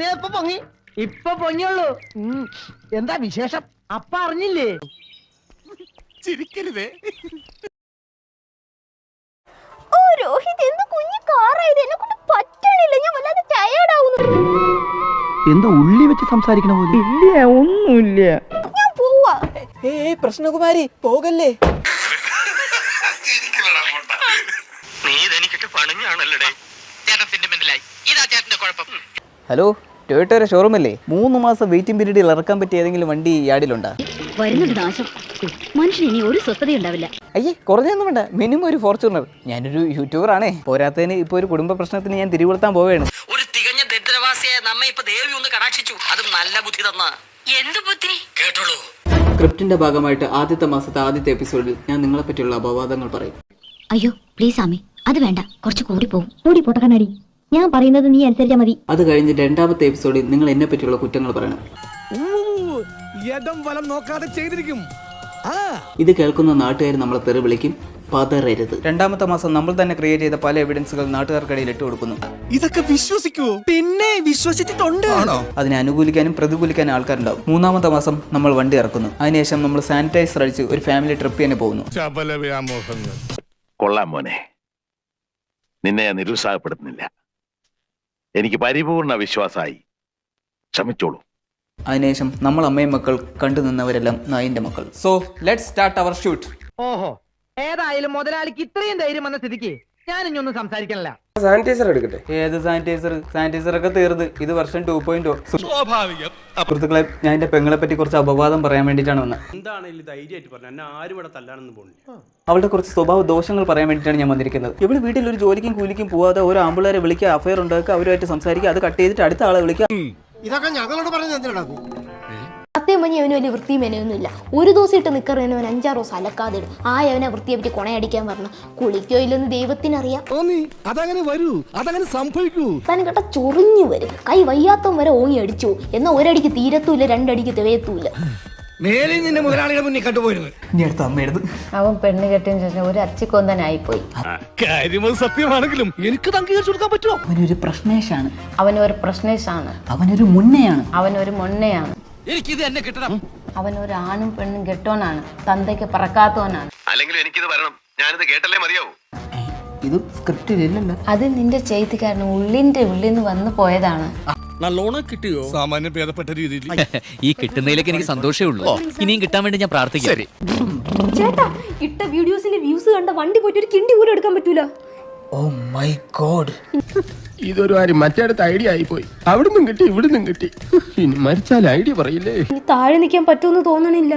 നീ ഇപ്പൊ പൊങ്ങി. ഇപ്പൊ പൊങ്ങിയുള്ളൂ. എന്താ വിശേഷം? അപ്പ അറിഞ്ഞില്ലേ? ചിരിക്കരുതേ. ഓ രോഹിത് എന്ത് കുഞ്ഞു കാറായത്? എന്നെ കൊണ്ട് പറ്റണില്ല. ഞാൻ വല്ലാതെ ടയേർഡ് ആവുന്നു. എന്താ ഉള്ളി വെച്ച് സംസാരിക്കണ പോലെ. ഇല്ല ഒന്നുമില്ല. ഞാൻ പോവാ. ഏ പ്രശ്നകുമാരി പോകല്ലേ? നീ ഇതെനിക്കിട്ട് പണിഞ്ഞാണല്ലേ ചേട്ടൻ സെന്റിമെന്റലായി ഇതാ ചേട്ടന്റെ കുഴപ്പം. ഹലോ ടൊയോട്ടയുടെ ഷോറൂം അല്ലേ? മൂന്ന് മാസം വെയിറ്റിംഗ് പീരീഡിൽ ഇറക്കാൻ പറ്റിയ ഏതെങ്കിലും വണ്ടി യാർഡിലുണ്ടോ വരുന്നുണ്ട് നാശം മനുഷ്യന് ഇനി ഒരു സ്വസ്ഥത ഉണ്ടാവില്ല അയ്യേ കുറഞ്ഞൊന്നും വേണ്ട. മിനിമം ഒരു ഫോർച്യൂണർ ഞാനൊരു യൂട്യൂബർ ആണേ. പോരാത്തതിന് ഇപ്പൊ ഒരു കുടുംബ പ്രശ്നത്തിന് ഞാൻ തിരികൊളുത്താൻ പോവുകയാണ്. ഒരു തികഞ്ഞ ദരിദ്രവാസിയെ നമ്മെ ഇപ്പൊ ദേവി ഒന്ന് കടാക്ഷിച്ചു. അത് നല്ല ബുദ്ധി തന്ന. എന്ത് ബുദ്ധി? കേട്ടോളൂ. സ്ക്രിപ്റ്റിന്റെ ഭാഗമായിട്ട് ആദ്യത്തെ മാസത്തെ ആദ്യത്തെ എപ്പിസോഡിൽ ഞാൻ നിങ്ങളെ പറ്റിയുള്ള അപവാദങ്ങൾ പറയും. അയ്യോ പ്ലീസ് ആമി. അത് വേണ്ട. കുറച്ച് കൂടി പോകും കൂടി പോട്ടെ കണ്ണാടി. ഞാൻ പറയുന്നത് നീ അനുസരിച്ചാ മതി. അത് കഴിഞ്ഞ് രണ്ടാമത്തെ എപ്പിസോഡിൽ നിങ്ങൾ എന്നെ പറ്റിയുള്ള കുറ്റങ്ങൾ പറയണം. വലം നോക്കാതെ ചെയ്തിരിക്കും. ആ. ഇത് കേൾക്കുന്ന നാട്ടുകാർ നമ്മളെ തെറി വിളിക്കും പതറരുത്. രണ്ടാമത്തെ മാസം നമ്മൾ തന്നെ ക്രിയേറ്റ് ചെയ്ത പല എവിഡൻസുകൾ നാട്ടുകാർക്കിടയിൽ ഇട്ട് കൊടുക്കുന്നു. ഇതൊക്കെ വിശ്വസിക്കുവോ പിന്നെ വിശ്വസിച്ചിട്ടുണ്ട്. ആണോ? അതിനെ അനുകൂലിക്കാനും പ്രതികൂലിക്കാനും ആൾക്കാരുണ്ടാവും. മൂന്നാമത്തെ മാസം നമ്മൾ വണ്ടി ഇറക്കുന്നു. അതിനുശേഷം നമ്മൾ സാനിറ്റൈസർ അടിച്ച് ഒരു ഫാമിലി ട്രിപ്പ് തന്നെ പോകുന്നു. കൊള്ളാം മോനെ. നിന്നെ ഞാൻ നിരുത്സാഹപ്പെടുത്തുന്നില്ല. എനിക്ക് പരിപൂർണ വിശ്വാസമായി. ക്ഷമിച്ചോളൂ അതിനുശേഷം നമ്മൾ അമ്മയും മക്കൾ കണ്ടു നിന്നവരെല്ലാം നായിന്റെ മക്കൾ. So let start our shoot ഓഹോ ഏതായാലും മുതലാളിക്ക് ഇത്രയും ധൈര്യം വന്ന സ്ഥിതിക്ക് ഞാൻ ഇനി ഒന്നും സംസാരിക്കണില്ല ഏത് സാനിറ്റൈസർ സാനിറ്റൈസർ ഒക്കെ തീർന്ന്. ഇത് വർഷം ടു പോയിന്റ് സ്വാഭാവികം. സുഹൃത്തുക്കളെ ഞാൻ എന്റെ പെങ്ങളെ പറ്റി കുറച്ച് അപവാദം പറയാൻ വേണ്ടിയിട്ടാണ് വന്നത്. എന്താണെങ്കിലും ധൈര്യമായിട്ട് പറഞ്ഞു എന്നെ ആരും ഇവിടെ തല്ലാനൊന്നും പോകുന്നില്ല അവളുടെ കുറച്ച് സ്വഭാവ ദോഷങ്ങൾ പറയാൻ വേണ്ടിട്ടാണ് ഞാൻ വന്നിരിക്കുന്നത്. ഇവിടെ വീട്ടിൽ ഒരു ജോലിക്കും കൂലിക്കും പോവാതെ ഒരു ആമ്പിളരെ വിളിക്കുക അഫയർ ഉണ്ടാക്കുക അവരുമായിട്ട് സംസാരിക്കുക അത് കട്ട് ചെയ്തിട്ട് അടുത്ത ആളെ വിളിക്കുക. ഇതൊക്കെ ഞങ്ങളോട് പറഞ്ഞു പറഞ്ഞ അവന് വലിയ വൃത്തിയും മെനയൊന്നുമില്ല. ഒരു ദിവസം ഇട്ട് നിൽക്കറിയാൻ അവൻ അഞ്ചാറ് ദിവസം അലക്കാതെ ഇടും. ആ അവനെ വൃത്തിയെ പറ്റി കൊണയടിക്കാൻ പറഞ്ഞു. കുളിക്കോ ഇല്ലെന്ന് ദൈവത്തിനറിയാം. തോന്നി അതങ്ങനെ വരൂ. അതങ്ങനെ സംഭവിക്കൂ. താൻ കേട്ട ചൊറിഞ്ഞു വരും. കൈ വയ്യാത്തവൻ വരെ ഓങ്ങി അടിച്ചു എന്നാൽ ഒരടിക്ക് തീരത്തൂല്ല രണ്ടടിക്ക് തികയത്തൂല്ല. മേലിൽ നിന്റെ മുതലാളിയുടെ മുന്നിൽ കണ്ടുപോയിരുന്നു ഇനി അടുത്ത അമ്മയെടുത്ത് അവൻ പെണ്ണ് കെട്ടിയ ശേഷം ഒരു അച്ചിക്കൊന്നനായി പോയി. അത് സത്യമാണെങ്കിലും എനിക്ക് അംഗീകരിച്ചു കൊടുക്കാൻ പറ്റുമോ? അവനൊരു പ്രശ്നേഷാണ്. അവനൊരു പ്രശ്നേഷാണ്. അവനൊരു മുന്നയാണ്. അവനൊരു മൊണ്ണയാണ് എനിക്കിത് എന്നെ കിട്ടണം. അവൻ ഒരു ആണും പെണ്ണും കെട്ടോനാണ്. തന്തയ്ക്ക് പറക്കാത്തവനാണ്. അല്ലെങ്കിൽ എനിക്കിത് വരണം. ഞാനിത് കേട്ടല്ലേ മതിയാവൂ. ഇത് സ്ക്രിപ്റ്റിലില്ലല്ലോ അത് നിന്റെ ചെയ്തിക്കാരൻ ഉള്ളിന്റെ ഉള്ളിൽ നിന്ന് വന്നു പോയതാണ്. നല്ലോണം കിട്ടിയോ? സാമാന്യം ഭേദപ്പെട്ട രീതിയിൽ. ഈ കിട്ടുന്നതിലേക്ക് എനിക്ക് സന്തോഷമേ ഉള്ളൂ. ഇനിയും കിട്ടാൻ വേണ്ടി ഞാൻ പ്രാർത്ഥിക്കാം. ശരി. ചേട്ടാ ഇട്ട വീഡിയോസിന്റെ വ്യൂസ് കണ്ട വണ്ടി പോയിട്ട് ഒരു കിണ്ടി പോലും എടുക്കാൻ പറ്റൂല. ഓ മൈ ഗോഡ് ഇതൊരു കാര്യം മറ്റേടത്ത് ഐഡിയ ആയിപ്പോയി. അവിടുന്നും കിട്ടി ഇവിടുന്നും കിട്ടി. ഇനി മരിച്ചാൽ ഐഡിയ പറയില്ലേ? ഇനി താഴെ നിൽക്കാൻ പറ്റുമെന്ന് തോന്നണില്ല.